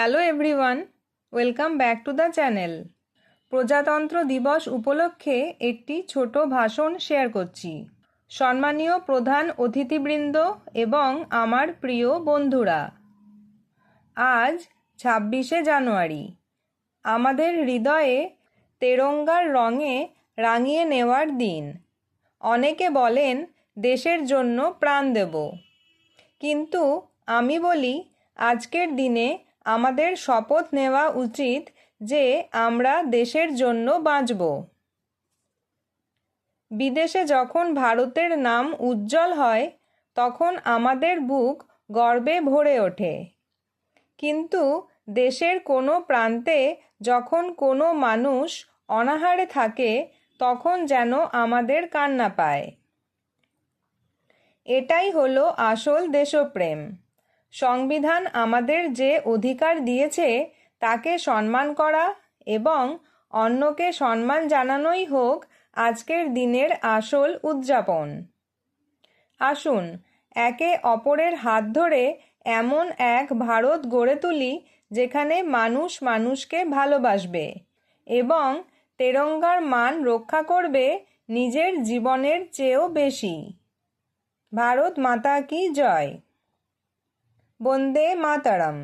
Hello everyone welcome back to the channel প্রজাতন্ত্র দিবস উপলক্ষে একটি ছোট ভাষণ শেয়ার করছি। সম্মানীয় প্রধান অতিথিবৃন্দ এবং আমার প্রিয় বন্ধুরা, আজ ছাব্বিশে জানুয়ারি। আমাদের হৃদয়ে তেরঙ্গার রঙে রাঙিয়ে নেওয়ার দিন। অনেকে বলেন দেশের জন্য প্রাণ দেব। কিন্তু আমি বলি, আজকের দিনে আমাদের শপথ নেওয়া উচিত যে আমরা দেশের জন্য বাঁচব। বিদেশে যখন ভারতের নাম উজ্জ্বল হয়, তখন আমাদের বুক গর্বে ভরে ওঠে। কিন্তু দেশের কোনো প্রান্তে যখন কোনো মানুষ অনাহারে থাকে, তখন যেন আমাদের কান্না পায়। এটাই হলো আসল দেশপ্রেম। সংবিধান আমাদের যে অধিকার দিয়েছে, তাকে সম্মান করা এবং অন্যকে সম্মান জানানোই হোক আজকের দিনের আসল উদযাপন। আসুন, একে অপরের হাত ধরে এমন এক ভারত গড়ে তুলি, যেখানে মানুষ মানুষকে ভালোবাসবে এবং তেরঙ্গার মান রক্ষা করবে নিজের জীবনের চেয়েও বেশি। ভারত মাতা কি জয়? பொந்தே மாதரம்